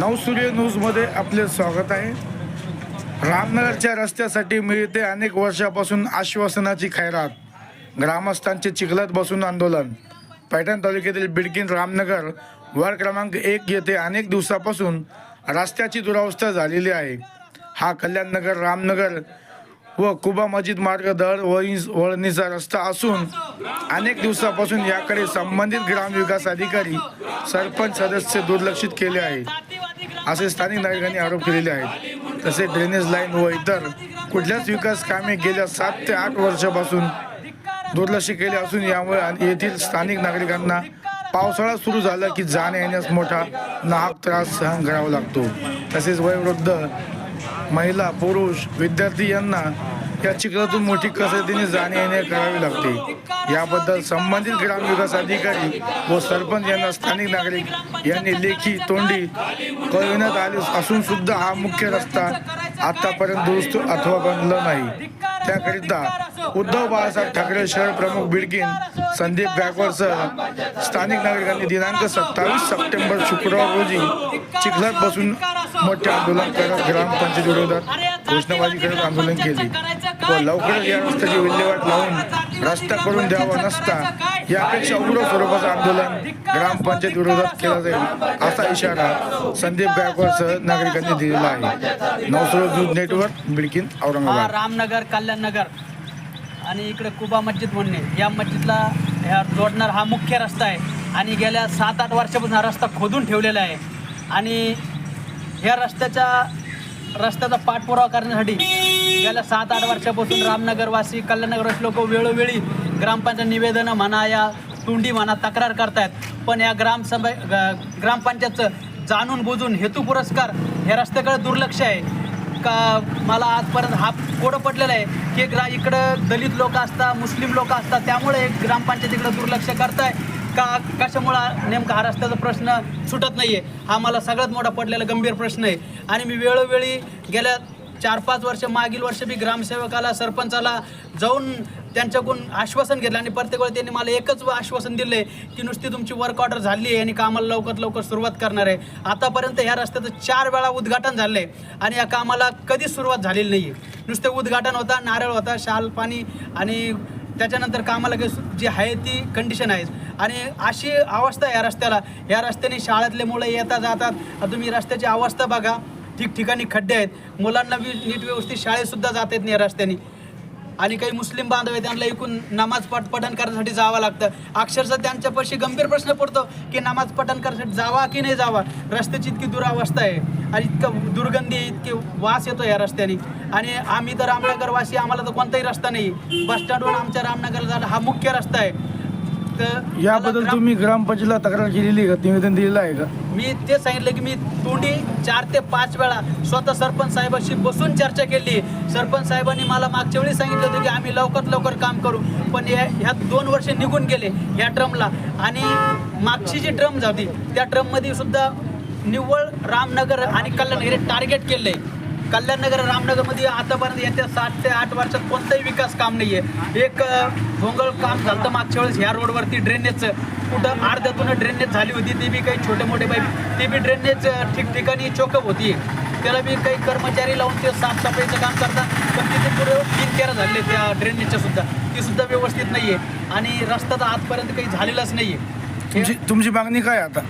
नवसूर्य न्यूजमध्ये आपले स्वागत आहे. रामनगरच्या रस्त्यासाठी मिळते अनेक वर्षापासून आश्वासनाची खैरात. ग्रामस्थांचे चिखलात बसून आंदोलन. पैठण तालुक्यातील बिडकीन रामनगर वार्ड क्रमांक एक येथे अनेक दिवसापासून रस्त्याची दुरावस्था झालेली आहे. हा कल्याणनगर रामनगर व कुबा मस्जिद मार्ग दर वळणीचा रस्ता असून अनेक दिवसापासून याकडे संबंधित ग्रामविकास अधिकारी सरपंच सदस्य दुर्लक्षित केले आहे. असे स्थानिक नागरिकांनी आरोप केलेले आहेत. तसे ड्रेनेज लाईन व इतर कुठल्याच विकास कामे गेल्या सात ते आठ वर्षापासून दुर्लक्ष केले असून यामुळे आणि येथील स्थानिक नागरिकांना पावसाळा सुरू झाला की जाण्या येण्यास मोठा नाहक त्रास सहन करावा लागतो. तसेच वयोवृद्ध महिला पुरुष विद्यार्थी यांना या चिखलातून मोठी कसरतीने जाणे येणे करावी लागते. याबद्दल संबंधित ग्रामविकास अधिकारी व सरपंच यांना स्थानिक नागरिक यांनी लेखी तोंडी कळविण्यात आले असून सुद्धा हा मुख्य रस्ता आतापर्यंत दुरुस्त अथवा बनला नाही. त्याकरिता उद्धव बाळासाहेब ठाकरे शहर प्रमुख बिडकीन संदीप गायकवाडसह स्थानिक नागरिकांनी दिनांक सत्तावीस सप्टेंबर शुक्रवार रोजी चिखलात बसून मोठे आंदोलन करत ग्रामपंचायत विरोधात घोषणाबाजी करत आंदोलन केले. व लवकरच या रस्त्याची विल्हेवाट लावून रस्ता करून द्यावा नसता यापेक्षा उग्र स्वरूपाचं आंदोलन ग्रामपंचायत विरोधात केला जाईल असा इशारा संदीप गायकवाडसह नागरिकांनी दिलेला आहे. Navsaroj news network Bidkin Aurangabad. Ramnagar Kalyannagar. आणि इकडे कुबा मस्जिद म्हणणे या मस्जिदला ह्या जोडणार हा मुख्य रस्ता आहे. आणि गेल्या सात आठ वर्षापासून हा रस्ता खोदून ठेवलेला आहे. आणि ह्या रस्त्याच्या रस्त्याचा पाठपुरावा करण्यासाठी गेल्या सात आठ वर्षापासून रामनगरवासी कल्याणनगरवासी लोक वेळोवेळी ग्रामपंचायत निवेदनं म्हणा या तुंडी म्हणा तक्रार करतायत. पण या ग्रामसभा ग्रामपंचायतचं जाणून बुजून हेतू पुरस्कार ह्या रस्त्याकडे दुर्लक्ष आहे. का मला आजपर्यंत हा कोडं पडलेला आहे? की ग्रा इकडं दलित लोक असतात मुस्लिम लोक असतात त्यामुळे ग्रामपंचायतीकडे दुर्लक्ष करताय. का कशामुळं नेमका हा रस्त्याचा प्रश्न सुटत नाही आहे हा मला सगळ्यात मोठा पडलेला गंभीर प्रश्न आहे. आणि मी वेळोवेळी गेल्या चार पाच वर्ष मागील वर्ष मी ग्रामसेवकाला सरपंचाला जाऊन त्यांच्याकडून आश्वासन घेतलं आणि प्रत्येक वेळी त्यांनी मला एकच आश्वासन दिलं आहे की नुसती तुमची वर्क ऑर्डर झाली आहे आणि कामाला लवकर लवकर सुरुवात करणार आहे. आतापर्यंत ह्या रस्त्याचं चार वेळा उद्घाटन झालं आहे आणि या कामाला कधीच सुरुवात झालेली नाही आहे नुसते उद्घाटन होता नारळ होता शाल पाणी आणि त्याच्यानंतर कामाला जी आहे ती कंडिशन आहे. आणि अशी अवस्था आहे या रस्त्याला. या रस्त्याने शाळेतले मुलं येता जातात. तुम्ही रस्त्याची अवस्था बघा. ठिकठिकाणी खड्डे आहेत. मुलांना नीट व्यवस्थित शाळेतसुद्धा जात येत नाही या रस्त्याने. आणि काही मुस्लिम बांधव आहेत त्यांना एकूण नमाज पठ पठण करण्यासाठी जावं लागतं. अक्षरशः त्यांच्यापाशी गंभीर प्रश्न पडतो की नमाज पठण करण्यासाठी जावा की नाही जावा? रस्त्याची इतकी दुरावस्था आहे आणि इतकं दुर्गंधी आहे, इतके वास येतो या रस्त्याने. आणि आम्ही तर रामनगरवासी आम्हाला तर कोणताही रस्ता नाही. बस स्टँडवरून आमच्या रामनगरला जायला हा मुख्य रस्ता आहे. तर याबद्दल तुम्ही ग्रामपंचायतीला तक्रार केलेली आहे का? निवेदन दिलेलं आहे का? मी ते सांगितलं की मी तोंडी चार ते पाच वेळा स्वतः सरपंच साहेबाशी बसून चर्चा केली. सरपंच साहेबांनी मला मागच्या वेळी सांगितलं होतं की आम्ही लवकरात लवकर काम करू. पण या ह्या दोन वर्ष निघून गेले ह्या ट्रमला. आणि मागची जी ड्रम झाली त्या ट्रममध्ये सुद्धा निव्वळ रामनगर आणि कल्याण हे टार्गेट केलं आहे कल्याणनगर रामनगरमध्ये आतापर्यंत येत्या सात ते आठ वर्षात कोणताही विकास काम नाही आहे एक भोंगळ काम झालं तर मागच्या वेळेस ह्या रोडवरती ड्रेनेजचं कुठं अर्ध्यातून ड्रेनेज झाली होती ते बी काही छोटे मोठे पाईप ते बी ड्रेनेज ठिकठिकाणी चोकअप होती. त्याला बी काही कर्मचारी लावून ते साफसफाईचं काम करतात. पण तिथे पुढे तीन तेरा झाले त्या ड्रेनेजच्या सुद्धा. ती सुद्धा व्यवस्थित नाही आहे आणि रस्ता तर आजपर्यंत काही झालेलाच नाही तुमची आहे तुमची मागणी काय आता?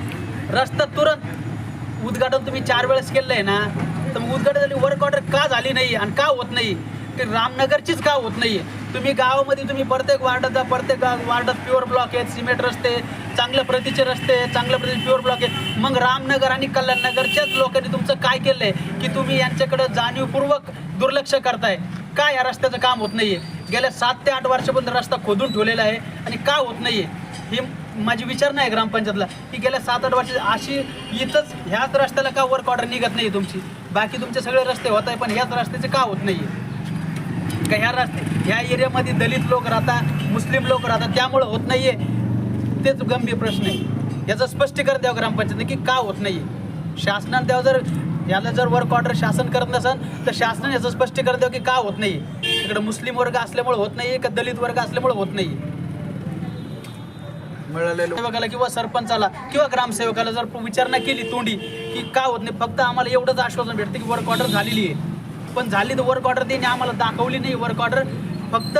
रस्ता तुरंत उद्घाटन तुम्ही चार वेळेस केलं आहे ना तर मग उद्घाटन झाली वर्क ऑर्डर का झाली नाही आणि का होत नाही? रामनगरचीच का होत नाही तुम्ही गावामध्ये तुम्ही प्रत्येक वार्डात जा प्रत्येक वार्डात प्युअर ब्लॉक आहेत सिमेंट रस्ते चांगल्या प्रतीचे रस्ते चांगल्या प्रतीचे प्युअर ब्लॉक आहेत. मग रामनगर आणि कल्याणनगरच्याच लोकांनी तुमचं काय केलं आहे की तुम्ही यांच्याकडं जाणीवपूर्वक दुर्लक्ष करताय? का या रस्त्याचं काम होत नाही आहे गेल्या सात ते आठ वर्षापर्यंत रस्ता खोदून ठेवलेला आहे आणि का होत नाही आहे ही माझी विचार नाही ग्रामपंचायतला की गेल्या सात आठ वर्ष अशी इथंच ह्याच रस्त्याला का वर्क ऑर्डर निघत नाही तुमची? बाकी तुमचे सगळे रस्ते होत आहे पण ह्याच रस्त्याचे का होत नाही आहे ह्या रस्ते ह्या एरियामध्ये दलित लोक राहतात मुस्लिम लोक राहतात त्यामुळं होत नाही आहे तेच गंभीर प्रश्न आहे. याचं स्पष्टीकरण द्यावं ग्रामपंचायतने की का होत नाही आहे शासनाने तेव्हा जर याला जर वर्क ऑर्डर शासन करत नसेल तर शासनाने याचं स्पष्टीकरण द्यावं की का होत नाही इकडे मुस्लिम वर्ग असल्यामुळे होत नाही का दलित वर्ग असल्यामुळे होत नाही मिळालेलं सेवकाला किंवा सरपंचाला किंवा ग्रामसेवकाला जर विचारणा केली तोंडी की का होत नाही फक्त आम्हाला एवढंच आश्वासन भेटतं की वर्क ऑर्डर झालेली आहे. पण झाली तर वर्क ऑर्डर त्यांनी आम्हाला दाखवली नाही वर्क ऑर्डर फक्त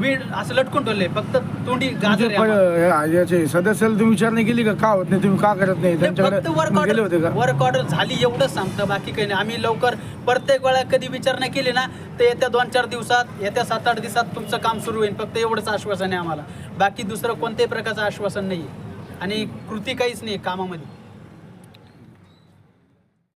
वीड असं लटकून ठेवले फक्त तोंडी गाजर आहे आम्हाला. याचे सदस्याला तुम्ही विचारणा केली का? का होत नाही? तुम्ही का करत नाही? त्यांच्याकडे फक्त वर्क तुम्ही गेले होते ऑर्डर का? वर्क ऑर्डर झाली एवढंच सांगतं बाकी काही नाही. आम्ही लवकर प्रत्येक वेळा कधी विचारणा केली ना तर येत्या दोन चार दिवसात येत्या सात आठ दिवसात तुमचं काम सुरू होईल. फक्त एवढंच आश्वासन आहे आम्हाला. बाकी दुसरं कोणत्याही प्रकारचं आश्वासन नाही आणि कृती काहीच नाही कामामध्ये.